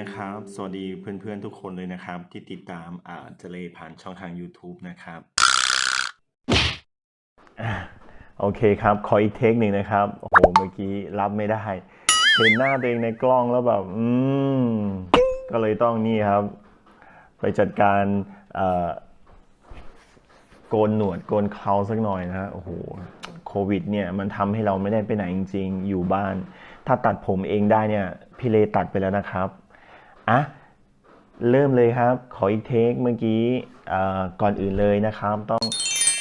นะครับ สวัสดีเพื่อนๆทุกคนเลยนะครับ ที่ติดตามอ่าเจเลผ่านช่องทาง YouTube นะครับโอเคครับ ขออีกเทคหนึ่งนะครับ โอ้โห เมื่อกี้รับไม่ได้ เห็นหน้าตัวเองในกล้องแล้วแบบ อืม ก็เลยต้องนี่ครับ ไปจัดการโกนหนวดโกนเคราสักหน่อยนะฮะ โอ้โห โควิดเนี่ยมันทำให้เราไม่ได้ไปไหนจริง ๆ อยู่บ้าน ถ้าตัดผมเองได้เนี่ย พี่เลตัดไปแล้วนะครับ อะเริ่มเลยครับ ขออีกเทคเมื่อกี้เอ่อก่อนอื่นเลยนะครับ ต้อง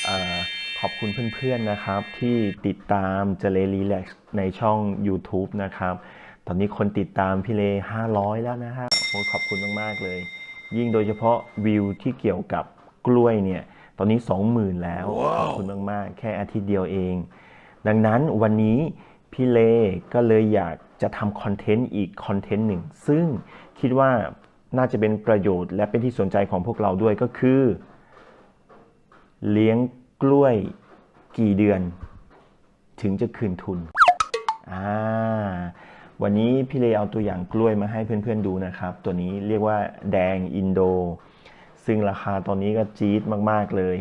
เออขอบคุณเพื่อนๆนะครับ ที่ติดตามเจเลรีแลกซ์ในช่อง YouTube นะครับ ตอนนี้คนติดตามพี่เล 500 แล้วนะฮะโอ้ขอบคุณมากๆเลย ยิ่งโดยเฉพาะวิวที่เกี่ยวกับกล้วยเนี่ย ตอนนี้ 20,000 แล้วขอบคุณมากๆ แค่อาทิตย์เดียวเอง ดังนั้นวันนี้พี่เลก็เลยอยากจะทำคอนเทนต์อีกคอนเทนต์หนึ่ง ซึ่ง คิดว่าน่าจะเป็นประโยชน์ และเป็นที่สนใจของพวกเราด้วยก็คือ เลี้ยงกล้วยกี่เดือน ถึงจะคืนทุนอ่าวันนี้พี่เลเอาตัวอย่างกล้วยมาให้เพื่อนๆดูนะครับ ตัวนี้เรียกว่าแดงอินโด ซึ่งราคาตอนนี้ก็จี๊ดมากๆเลย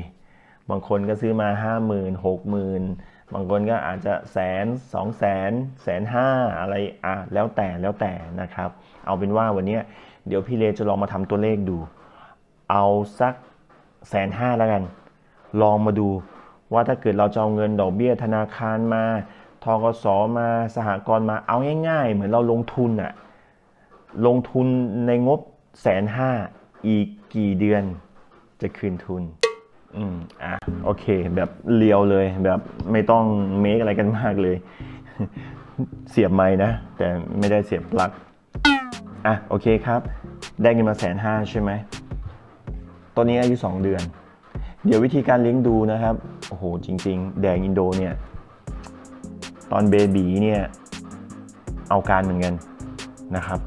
บางคนก็ซื้อมา 5 0 0 0 0 6 0 0 0 0 บางคนก็อาจจะแสนสองแสนแสนห้าอะไรอะแล้วแต่แล้วแต่นะครับ เอาเป็นว่าวันนี้เดี๋ยวพี่เลจะลองมาทำตัวเลขดู เอาสักแสนห้าแล้วกัน ลองมาดูว่าถ้าเกิดเราจะเอาเงินดอกเบี้ยธนาคารมาทกสมาสหกรณ์มาเอาง่ายๆ เหมือนเราลงทุนอะลงทุนในงบแสนห้าอีกกี่เดือนจะคืนทุน อืมอะโอเค แบบเลียวเลย แบบไม่ต้องเมคอะไรกันมากเลย เสียบไม้นะ แต่ไม่ได้เสียบปลั๊กอะโอเคครับ ได้เงินมาแสนห้าใช่ไหมตอนนี้อายุ 2 เดือน เดี๋ยววิธีการเลี้ยงดูนะครับ โอ้โห จริง ๆ แดงอินโดเนี่ย ตอนเบบีเนี่ย เอาการเหมือนกันนะครับ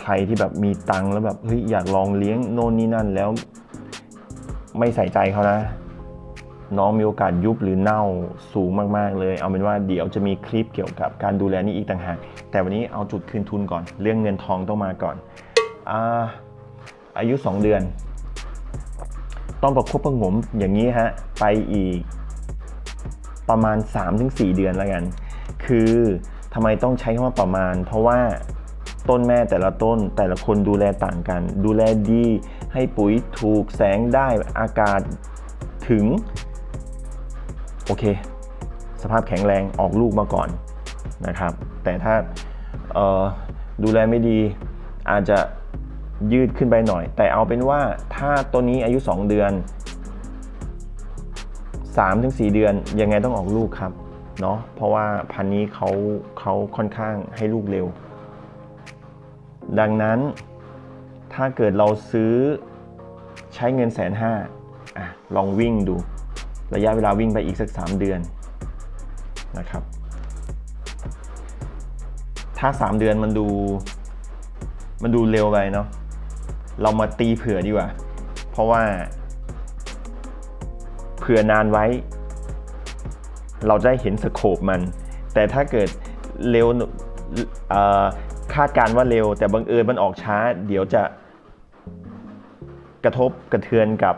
ใครที่แบบมีตังค์แล้วแบบเฮ้ยอยากลองเลี้ยงโน่นนี่นั่นแล้ว ไม่ใส่ใจเขานะ น้องมีโอกาสยุบหรือเน่าสูงมาก ๆ เลย เอาเป็นว่าเดี๋ยวจะมีคลิปเกี่ยวกับการดูแลนี่อีกต่างหาก แต่วันนี้เอาจุดคืนทุนก่อน เรื่องเงินทองต้องมาก่อนอาอายุ 2 เดือน ต้องประคบประงมอย่างนี้ฮะ ไปอีกประมาณ 3-4 เดือนแล้วกัน คือทำไมต้องใช้คำว่าประมาณ เพราะว่าต้นแม่แต่ละต้นแต่ละคนดูแลต่างกัน ดูแลดี ให้ปุ๋ยถูกแสงได้อากาศถึง โอเค สภาพแข็งแรงออกลูกมาก่อนนะครับ แต่ถ้าดูแลไม่ดีอาจจะยืดขึ้นไปหน่อย แต่เอาเป็นว่าถ้าตัวนี้อายุ 2 เดือน 3-4 เดือนยังไงต้องออกลูกครับเนาะเพราะว่าพันนี้เขาเขาค่อนข้างให้ลูกเร็ว ดังนั้นถ้าเกิดเราซื้อ ใช้เงินแสนห้าอะลองวิ่งดู ระยะเวลาวิ่งไปอีกสัก 3 เดือนนะครับ ถ้า 3 เดือนมันดูมันดูเร็วไปเนาะเรามาตีเผื่อดีกว่า เพราะว่า เผื่อนานไว้ เราจะได้เห็นสโคปมัน แต่ถ้าเกิดเร็วคาดการณ์ว่าเร็ว แต่บังเอิญมันออกช้า เดี๋ยวจะ กระทบกระเทือนกับ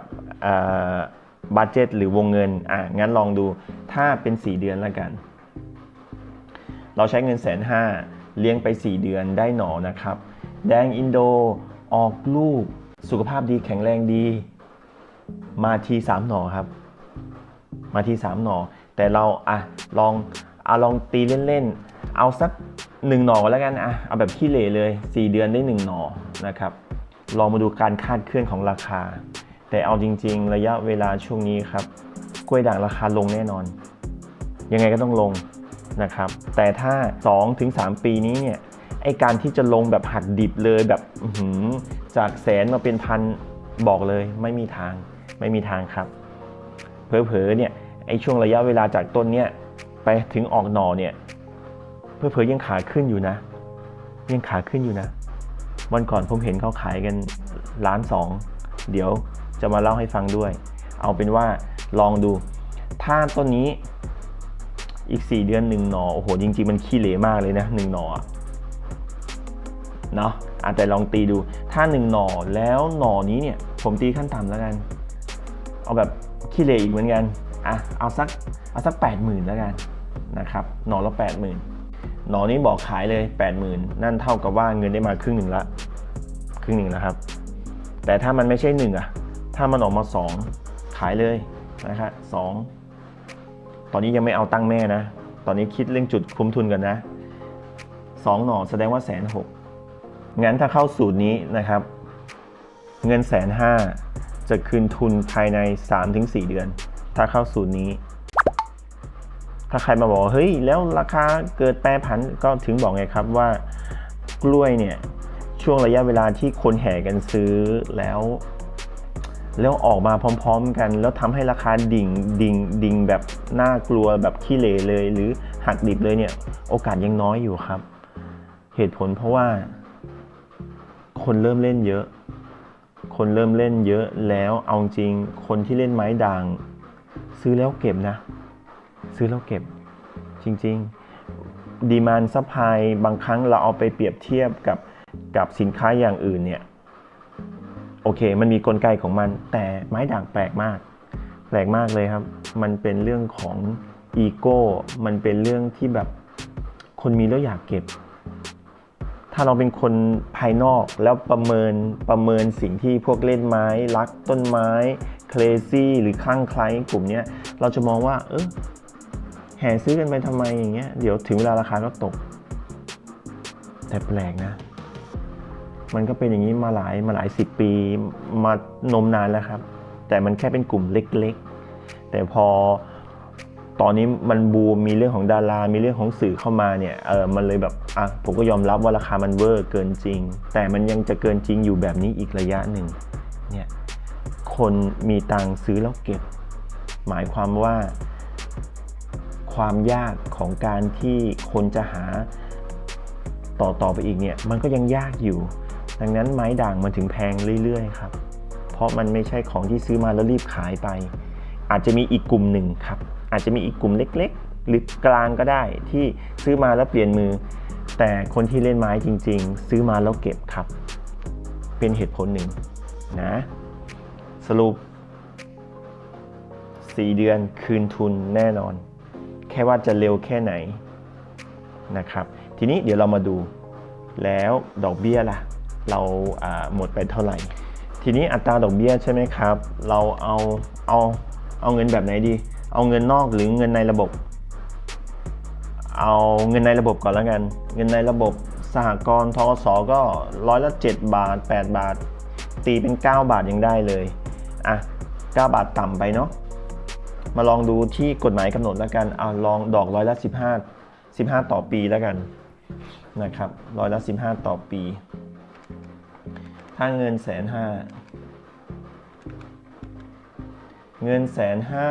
บัตเจ็ตหรือวงเงินอะงั้นลองดูถ้าเป็น 4 เดือนแล้วกัน เราใช้เงินแสนห้าเลี้ยงไป 4 เดือนได้หนอนะครับ แดงอินโดออกลูกสุขภาพดีแข็งแรงดี มาที3หนอครับ มาที3หนอ แต่เราอะลองอาลองตีเล่นๆ เอาสัก1หนอแล้วกันอะเอาแบบขี้เหร่เลย 4 เดือนได้ 1 หนอนะครับ ลองมาดูการคาดเคลื่อนของราคา แต่เอาจริง ๆ ระยะเวลาช่วงนี้ครับ กล้วยด่างราคาลงแน่นอน ยังไงก็ต้องลงนะครับ แต่ถ้า 2-3 ปีนี้เนี่ยไอการที่จะลงแบบหักดิบเลยแบบหือจากแสนมาเป็นพันบอกเลย ไม่มีทางไม่มีทางครับเผลอๆเนี่ยไอช่วงระยะเวลาจากต้นเนี่ยไปถึงออกหน่อเนี่ยเผลอๆยังขาขึ้นอยู่นะ ยังขาขึ้นอยู่นะ วันก่อนผมเห็นเขาขายกันล้านสองเดี๋ยวจะมาเล่าให้ฟังด้วย เอาเป็นว่าลองดู ถ้าต้นนี้อีก 4 เดือนหนึ่งหนอโอ้โห จริง ๆ มันขี้เหร่มากเลยนะหนึ่งหนอเนาะอาจจะลองตีดู ถ้าหนึ่งหนอแล้วหนอนี้เนี่ย ผมตีขั้นต่ำแล้วกัน เอาแบบขี้เหร่อีกเหมือนกันอะเอาสักเอาสักแปดหมื่นแล้วกันนะครับ หนอละแปด หนหน่อนี้บอกขายเลยแปดหมื่นนั่นเท่ากับว่าเงินได้มาครึ่งหนึ่งละครึ่งหนึ่งแล้วครับ แต่ถ้ามันไม่ใช่หนึ่งอะถ้ามันออกมาสองขายเลยนะครับสองตอนนี้ยังไม่เอาตั้งแม่นะ ตอนนี้คิดเรื่องจุดคุ้มทุนกันนะสองหน่อแสดงว่าแสนหกงั้นถ้าเข้าสูตรนี้นะครับ เงินแสนห้าจะคืนทุนภายใน 3-4 เดือน ถ้าเข้าสูตรนี้ ถ้าใครมาบอกเฮ้ยแล้วราคาเกิดแปรผันก็ถึงบอกไงครับว่ากล้วยเนี่ยช่วงระยะเวลาที่คนแห่กันซื้อแล้ว แล้วออกมาพร้อมๆกัน แล้วทำให้ราคาดิ่งดิ่งดิ่งแบบน่ากลัวแบบขี้เหร่เลย หรือหักดิบเลยเนี่ย โอกาสยังน้อยอยู่ครับ เหตุผลเพราะว่า คนเริ่มเล่นเยอะ คนเริ่มเล่นเยอะแล้วเอาจริงคนที่เล่นไม้ด่าง ซื้อแล้วเก็บนะ ซื้อแล้วเก็บจริงๆดีมานซัพพลายบางครั้งเราเอาไปเปรียบเทียบกับกับสินค้าอย่างอื่นเนี่ยโอเค มันมีกลไกของมัน แต่ไม้ด่างแปลกมาก แปลกมากเลยครับ มันเป็นเรื่องของอีโก้มันเป็นเรื่องที่แบบคนมีแล้วอยากเก็บ ถ้าเราเป็นคนภายนอกแล้วประเมินประเมินสิ่งที่พวกเล่นไม้ รักต้นไม้ เคลซี่หรือคลั่งไคล้กลุ่มนี้เราจะมองว่า เออ แห่ซื้อกันไปทำไมอย่างเงี้ยเดี๋ยวถึงเวลาราคาก็ตก แต่แปลกนะ มันก็เป็นอย่างนี้มาหลายมาหลายสิบปีมานมนานแล้วครับ แต่มันแค่เป็นกลุ่มเล็กๆ แต่พอตอนนี้มันบูมมีเรื่องของดารา มีเรื่องของสื่อเข้ามาเนี่ย เออมันเลยแบบ อะ ผมก็ยอมรับว่าราคามันเวอร์เกินจริง แต่มันยังจะเกินจริงอยู่แบบนี้อีกระยะหนึ่ง เนี่ย คนมีตังซื้อแล้วเก็บ หมายความว่า ความยากของการที่คนจะหาต่อต่อไปอีกเนี่ยมันก็ยังยากอยู่ ดังนั้นไม้ด่างมันถึงแพงเรื่อยๆครับ เพราะมันไม่ใช่ของที่ซื้อมาแล้วรีบขายไป อาจจะมีอีกกลุ่มหนึ่งครับ อาจจะมีอีกกลุ่มเล็ก ๆ หรือกลางก็ได้ที่ซื้อมาแล้วเปลี่ยนมือ แต่คนที่เล่นไม้จริง ๆ ซื้อมาแล้วเก็บครับ เป็นเหตุผลหนึ่งนะสรุป 4 เดือนคืนทุนแน่นอน แค่ว่าจะเร็วแค่ไหนนะครับ ทีนี้เดี๋ยวเรามาดูแล้วดอกเบี้ยล่ะ เราหมดไปเท่าไหร่ ทีนี้อัตราดอกเบี้ยใช่ไหมครับ เราเอาเอาเอาเงินแบบไหนดี เอาเงินนอกหรือเงินในระบบ เอาเงินในระบบก่อนแล้วกัน เงินในระบบสหกรณ์ทกสก็ร้อยละ7บาท 8 บาท ตีเป็น 9 บาทยังได้เลยอะ9บาทต่ำไปเนาะ มาลองดูที่กฎหมายกำหนดแล้วกันเอาลองดอกร้อยละ 15 15 ต่อปีแล้วกันนะครับร้อยละ 15 ต่อปี ถ้าเงินแสนห้าเงินแสนห้า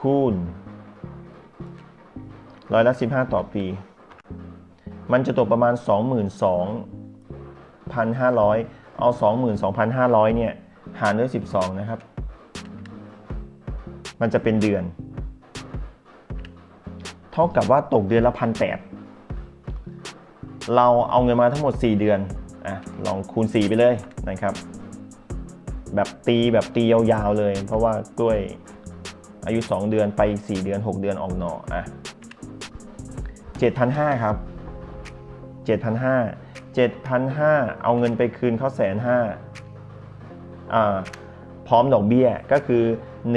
คูณร้อยละ 15 ต่อปี มันจะตกประมาณ 22,500 เอา 22,500 เนี่ย หารด้วย 12 นะครับ มันจะเป็นเดือน เท่ากับว่าตกเดือนละพันแปดเราเอาเงินมาทั้งหมด 4 เดือนอะลองคูณ 4 ไปเลยนะครับ แบบตีแบบตียาวๆเลย เพราะว่ากล้วยอายุ 2 เดือนไป 4 เดือน 6 เดือนออกหน่ออะ7,500 ครับ 7,500 7,500 เอาเงินไปคืนเขาแสนห้าอ่าพร้อมดอกเบี้ยก็คือ 1 5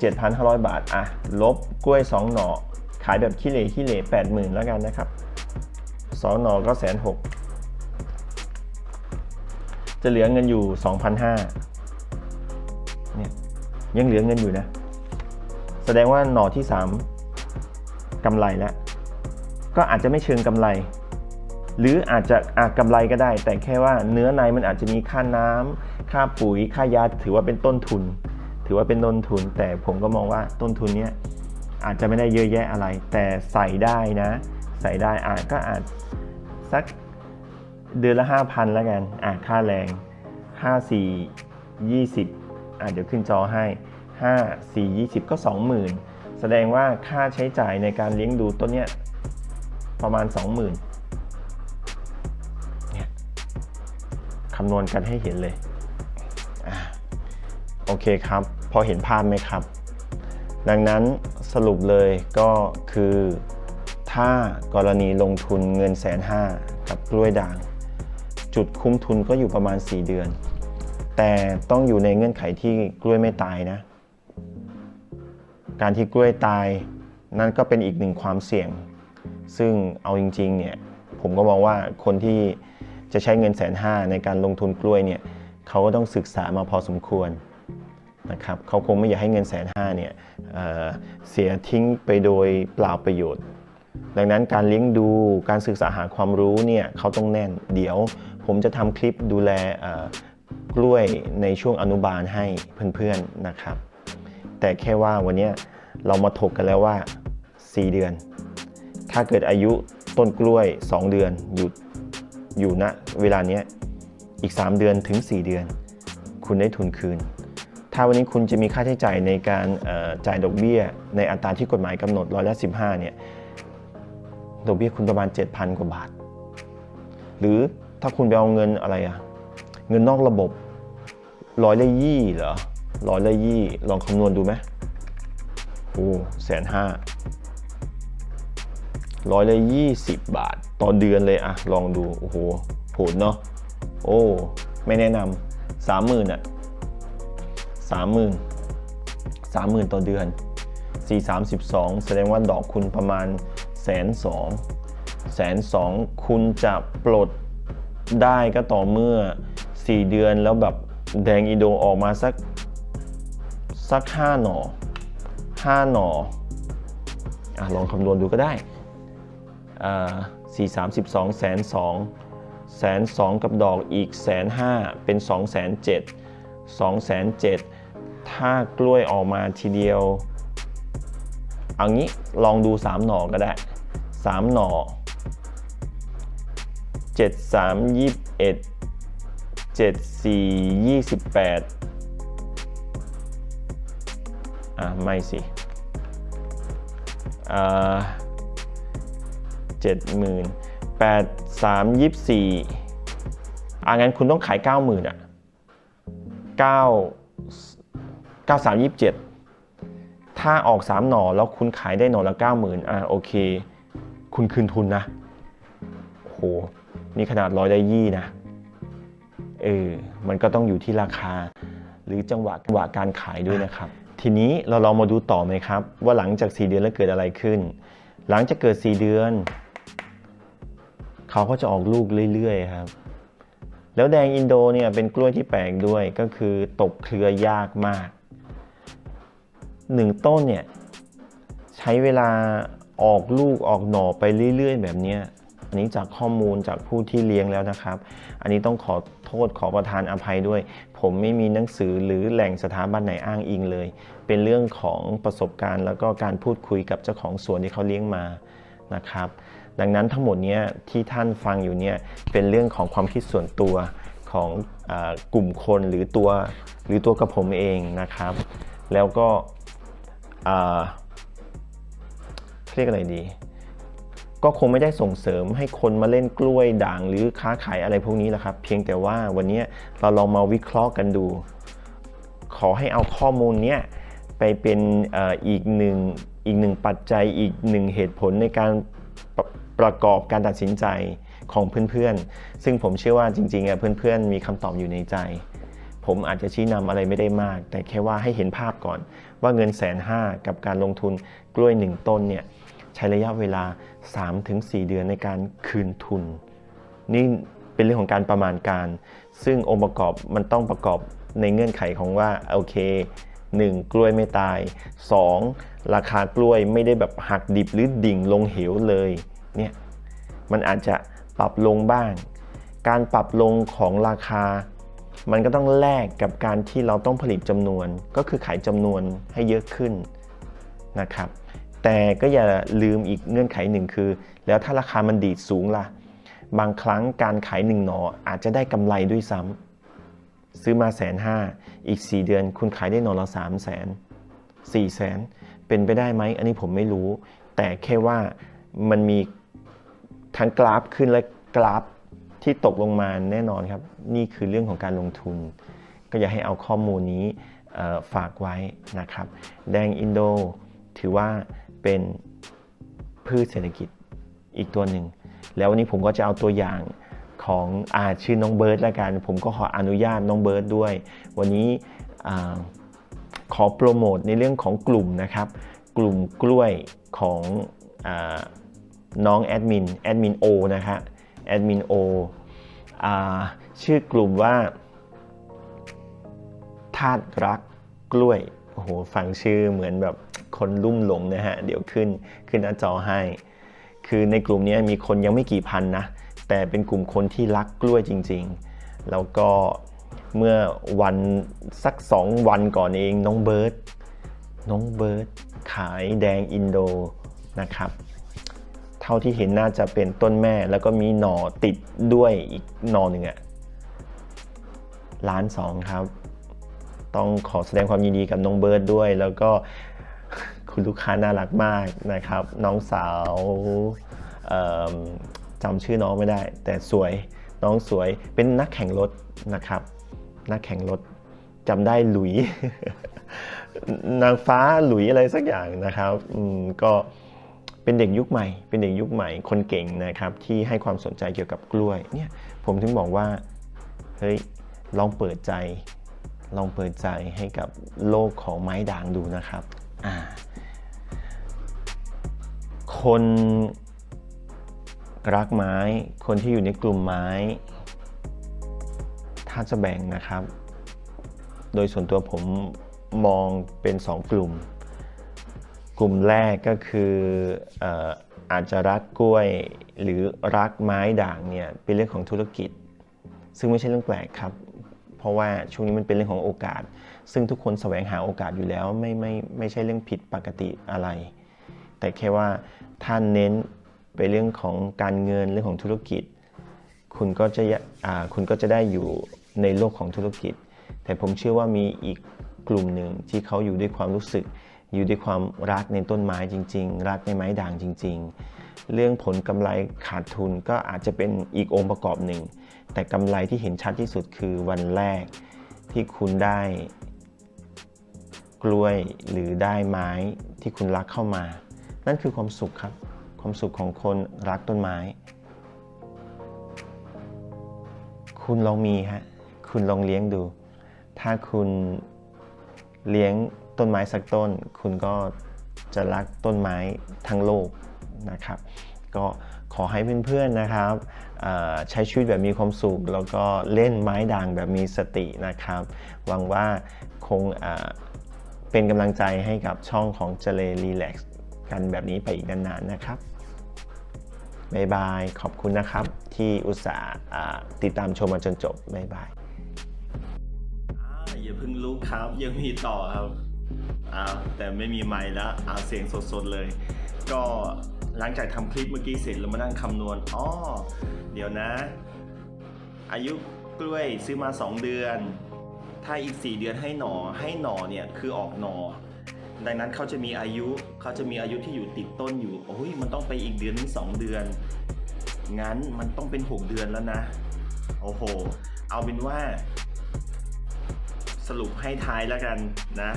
7 5 0 0 บาท อะ ลบกล้วย 2 หน่อ ขายแบบขี้เหร่ขี้เหร่80,000แล้วกันนะครับ 2 หน่อก็แสนหกจะเหลือเงินอยู่ 2,500เนี่ยยังเหลือเงินอยู่นะ แสดงว่าหน่อที่ 3กำไรแล้ว ก็อาจจะไม่เชิงกำไร หรืออาจจะอาจกำไรก็ได้ แต่แค่ว่าเนื้อในมันอาจจะมีค่าน้ำ ค่าปุ๋ยค่ายาถือว่าเป็นต้นทุน ถือว่าเป็นต้นทุน แต่ผมก็มองว่าต้นทุนเนี้ยอาจจะไม่ได้เยอะแยะอะไร แต่ใส่ได้นะ ใส่ได้อาจก็อาจสักเดือนละ 5,000แล้วกันอะค่าแรง5 4 20อะเดี๋ยวขึ้นจอให้ 5 4 20 ก็ 20,000 แสดงว่าค่าใช้จ่ายในการเลี้ยงดูต้นเนี้ยประมาณ 20,000เนี่ยคำนวณกันให้เห็นเลย โอเคครับ พอเห็นภาพไหมครับ ดังนั้นสรุปเลยก็คือ ถ้ากรณีลงทุนเงินแสนห้ากับกล้วยด่าง จุดคุ้มทุนก็อยู่ประมาณ 4 เดือน แต่ต้องอยู่ในเงื่อนไขที่กล้วยไม่ตายนะ การที่กล้วยตายนั่นก็เป็นอีกหนึ่งความเสี่ยง ซึ่งเอาจริงๆเนี่ยผมก็มองว่าคนที่จะใช้เงินแสนห้าในการลงทุนกล้วยเนี่ยเขาก็ต้องศึกษามาพอสมควร นะครับเขาคงไม่อยากให้เงินแสนห้าเนี่ยเเสียทิ้งไปโดยเปล่าประโยชน์ ดังนั้นการเลี้ยงดูการศึกษาหาความรู้เนี่ยเขาต้องแน่น เดี๋ยวผมจะทำคลิปดูแลกล้วยในช่วงอนุบาลให้เพื่อนๆนะครับ แต่แค่ว่าวันนี้เรามาถกกันแล้วว่า 4 เดือน ถ้าเกิดอายุต้นกล้วย 2 เดือนอยู่อยู่ณเวลานี้อีก 3 เดือนถึง 4 เดือน คุณได้ทุนคืน ถ้าวันนี้คุณจะมีค่าใช้จ่ายในการจ่ายดอกเบี้ย ในอัตราที่กฎหมายกำหนดร้อยละ15เนี่ยดอกเบี้ยคุณประมาณ 7,000 กว่าบาท หรือถ้าคุณไปเอาเงินอะไรอะเงินนอกระบบร้อยละยี่เหรอร้อยละยี่ลองคำนวณดูไหมโอ้แสนห้าร้อยละยี่สิบบาท ต่อเดือนเลยอะลองดู โอ้โหโหดเนาะโอ้ ไม่แนะนำสามหมื่นอะ สามหมื่นสามหมื่นต่อเดือน 4 32 แสดงว่าดอกคุณประมาณแสนสองแสนสองคุณจะปลดได้ก็ต่อเมื่อ 4 เดือนแล้วแบบแดงอีโดออกมาสักสัก 5 หน่อ 5 หน่ออลองคำนวณดูก็ได้อ่สา4 32แสนสองแสนสองกับดอกอีกแสนห้าเป็น2แสนเจ็ด2แสนเจ็ด ถ้ากล้วยออกมาทีเดียว เอางี้ลองดู 3 หน่อก็ได้ 3 หน่อ 7 3 21 7 4 28 อะ ไม่สิอ่าเจ็ดหมื่นแปดสามยี่สี่อะงั้นคุณต้องขายเก้าหมื่นอะเก้า เก้าสามยี่เจ็ดถ้าออก 3 หน่อแล้วคุณขายได้หน่อละ 90,000อะโอเค คุณคืนทุนนะโหนี่ขนาดร้อยได้ยี่นะเออมันก็ต้องอยู่ที่ราคา หรือจังหวะจังหวะการขายด้วยนะครับ ทีนี้เราลองมาดูต่อไหมครับ ว่าหลังจาก 4 เดือนแล้วเกิดอะไรขึ้น หลังจากเกิด 4 เดือน เขาก็จะออกลูกเรื่อยๆครับแล้วแดงอินโดเนี่ยเป็นกล้วยที่แปลกด้วยก็คือตกเครือยากมาก หนึ่งต้นเนี่ยใช้เวลาออกลูกออกหน่อไปเรื่อย ๆ แบบนี้อันนี้จากข้อมูลจากผู้ที่เลี้ยงแล้วนะครับ อันนี้ต้องขอโทษขอประทานอภัยด้วย ผมไม่มีหนังสือหรือแหล่งสถาบันไหนอ้างอิงเลย เป็นเรื่องของประสบการณ์แล้วก็การพูดคุยกับเจ้าของสวนที่เขาเลี้ยงมานะครับ ดังนั้นทั้งหมดเนี้ยที่ท่านฟังอยู่เนี่ยเป็นเรื่องของความคิดส่วนตัวของอกลุ่มคนหรือตัวหรือตัวกับผมเองนะครับ แล้วก็ เรียกอะไรดี ก็คงไม่ได้ส่งเสริมให้คนมาเล่นกล้วยด่างหรือค้าขายอะไรพวกนี้แหละครับ เพียงแต่ว่าวันนี้เราลองมาวิเคราะห์กันดู ขอให้เอาข้อมูลเนี้ยไปเป็นอีกหนึ่งอีกหนึ่งปัจจัยอีกหนึ่งเหตุผลในการปประกอบการตัดสินใจของเพื่อนๆ ซึ่งผมเชื่อว่าจริงๆอะเพื่อนๆ มีคำตอบอยู่ในใจ ผมอาจจะชี้นำอะไรไม่ได้มาก แต่แค่ว่าให้เห็นภาพก่อน ว่าเงินแสนห้ากับการลงทุนกล้วยหนึ่งต้นเนี่ยใช้ระยะเวลา 3-4 เดือนในการคืนทุน นี่เป็นเรื่องของการประมาณการ ซึ่งองค์ประกอบมันต้องประกอบในเงื่อนไขของว่าโอเค 1. กล้วยไม่ตาย 2. ราคากล้วยไม่ได้แบบหักดิบหรือดิ่งลงเหวเลยเนี่ยมันอาจจะปรับลงบ้าง การปรับลงของราคา มันก็ต้องแลกกับการที่เราต้องผลิตจำนวน ก็คือขายจำนวนให้เยอะขึ้นนะครับ แต่ก็อย่าลืมอีกเงื่อนไขหนึ่งคือ แล้วถ้าราคามันดีดสูงล่ะ บางครั้งการขายหนึ่งหนออาจจะได้กำไรด้วยซ้ำซื้อมาแสนห้าอีก 4 เดือน คุณขายได้หนอละ3 0 0แสน4แสนเป็นไปได้ไหมอันนี้ผมไม่รู้ แต่แค่ว่ามันมีทั้งกราฟขึ้นและกราฟ ที่ตกลงมาแน่นอนครับ นี่คือเรื่องของการลงทุน ก็อยากให้เอาข้อมูลนี้ฝากไว้นะครับ แดงอินโด ถือว่าเป็นพืชเศรษฐกิจอีกตัวหนึ่ง แล้ววันนี้ผมก็จะเอาตัวอย่างของอาชื่อน้องเบิร์ดแล้วกัน ผมก็ขออนุญาตน้องเบิร์ดด้วย วันนี้อขอโปรโมทในเรื่องของกลุ่มนะครับ กลุ่มกล้วยของอน้องแอดมินแอดมินโอนะฮะ แอดมินโอชื่อกลุ่มว่าธาตุรักกล้วย โอ้โห ฟังชื่อเหมือนแบบคนลุ่มหลงนะฮะ เดี๋ยวขึ้นขึ้นหน้าจอให้ คือในกลุ่มนี้มีคนยังไม่กี่พันนะ แต่เป็นกลุ่มคนที่รักกล้วยจริง ๆ แล้วก็เมื่อวันสักสองวันก่อนเองน้องเบิร์ดน้องเบิร์ดขายแดงอินโดนะครับ ท่าที่เห็นน่าจะเป็นต้นแม่แล้วก็มีหน่อติดด้วยอีกหน่อหนึ่งอะล้านสองครับ ต้องขอแสดงความยินดีกับน้องเบิร์ดด้วย แล้วก็คุณลูกค้าน่ารักมากนะครับ น้องสาวจำชื่อน้องไม่ได้ แต่สวยน้องสวยเป็นนักแข่งรถนะครับ นักแข่งรถจำได้หลุย นางฟ้าหลุยอะไรสักอย่างนะครับก็ เป็นเด็กยุคใหม่ เป็นเด็กยุคใหม่ คนเก่งนะครับที่ให้ความสนใจเกี่ยวกับกล้วยเนี่ยผมถึงบอกว่าเฮ้ยลองเปิดใจ ลองเปิดใจให้กับโลกของไม้ด่างดูนะครับอ่าคนรักไม้ คนที่อยู่ในกลุ่มไม้ ถ้าจะแบ่งนะครับ โดยส่วนตัวผมมองเป็น 2 กลุ่ม กลุ่มแรกก็คืออาจจะรักกล้วยหรือรักไม้ด่างเนี่ยเป็นเรื่องของธุรกิจ ซึ่งไม่ใช่เรื่องแปลกครับ เพราะว่าช่วงนี้มันเป็นเรื่องของโอกาส ซึ่งทุกคนแสวงหาโอกาสอยู่แล้วไม่ไม่ไม่ใช่เรื่องผิดปกติอะไร แต่แค่ว่าท่านเน้นไปเรื่องของการเงินเรื่องของธุรกิจ คุณก็จะยะอ่าคุณก็จะได้อยู่ในโลกของธุรกิจ แต่ผมเชื่อว่ามีอีกกลุ่มหนึ่งที่เขาอยู่ด้วยความรู้สึก อยู่ด้วยความรักในต้นไม้จริง ๆ รักในไม้ด่างจริง ๆ เรื่องผลกำไรขาดทุนก็อาจจะเป็นอีกองค์ประกอบหนึ่ง แต่กำไรที่เห็นชัดที่สุดคือวันแรกที่คุณได้ กล้วยหรือได้ไม้ที่คุณรักเข้ามา นั่นคือความสุขครับ ความสุขของคนรักต้นไม้ คุณลองมีฮะคุณลองเลี้ยงดู ถ้าคุณเลี้ยง ต้นไม้สักต้น คุณก็จะรักต้นไม้ทั้งโลกนะครับ ก็ขอให้เพื่อนๆนะครับใช้ชีวิตแบบมีความสุข แล้วก็เล่นไม้ด่างแบบมีสตินะครับ หวังว่าคงเป็นกำลังใจให้กับช่องของเจเลรีแลกซ์กันแบบนี้ไปอีกนานๆนะครับบายบาย ขอบคุณนะครับ ที่อุตส่าห์ติดตามชมมาจนจบบายบายอย่าเพิ่งลุกครับ ยังมีต่อครับ อ่าแต่ไม่มีไมค์แล้วเอาเสียงสดๆเลย ก็หลังจากทำคลิปเมื่อกี้เสร็จแล้วมานั่งคำนวณอ๋อเดี๋ยวนะ อายุกล้วยซื้อมา 2 เดือน ถ้าอีก 4 เดือนให้หนอให้หนอเนี่ยคือออกหนอ ดังนั้นเขาจะมีอายุเขาจะมีอายุที่อยู่ติดต้นอยู่โอ้ยมันต้องไปอีกเดือนนึงสองเดือน งั้นมันต้องเป็น 6 เดือนแล้วนะ โอ้โห เอาเป็นว่า สรุปให้ท้ายแล้วกันนะ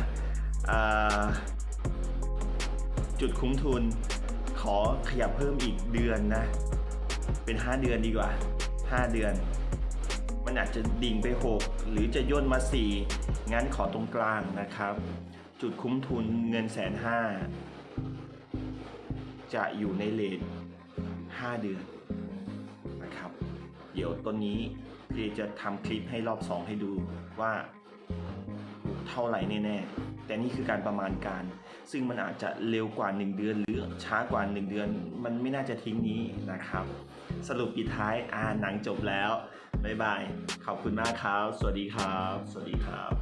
จุดคุ้มทุนขอขยับเพิ่มอีกเดือนนะ เป็น 5 เดือนดีกว่า 5 เดือน มันอาจจะดิ่งไป 6 หรือจะย่นมา 4 งั้นขอตรงกลางนะครับ จุดคุ้มทุนเงินแสนห้าจะอยู่ในเลท5เดือนนะครับ เดี๋ยวต้นนี้พี่จะทำคลิปให้รอบ 2 ให้ดูว่าเท่าไหร่แน่ๆ แต่นี่คือการประมาณการ ซึ่งมันอาจจะเร็วกว่า 1 เดือน หรือช้ากว่า 1 เดือน มันไม่น่าจะทิ้งนี้นะครับ สรุปปิดท้ายอ่าหนังจบแล้ว บ๊ายบาย ขอบคุณมากครับ สวัสดีครับ สวัสดีครับ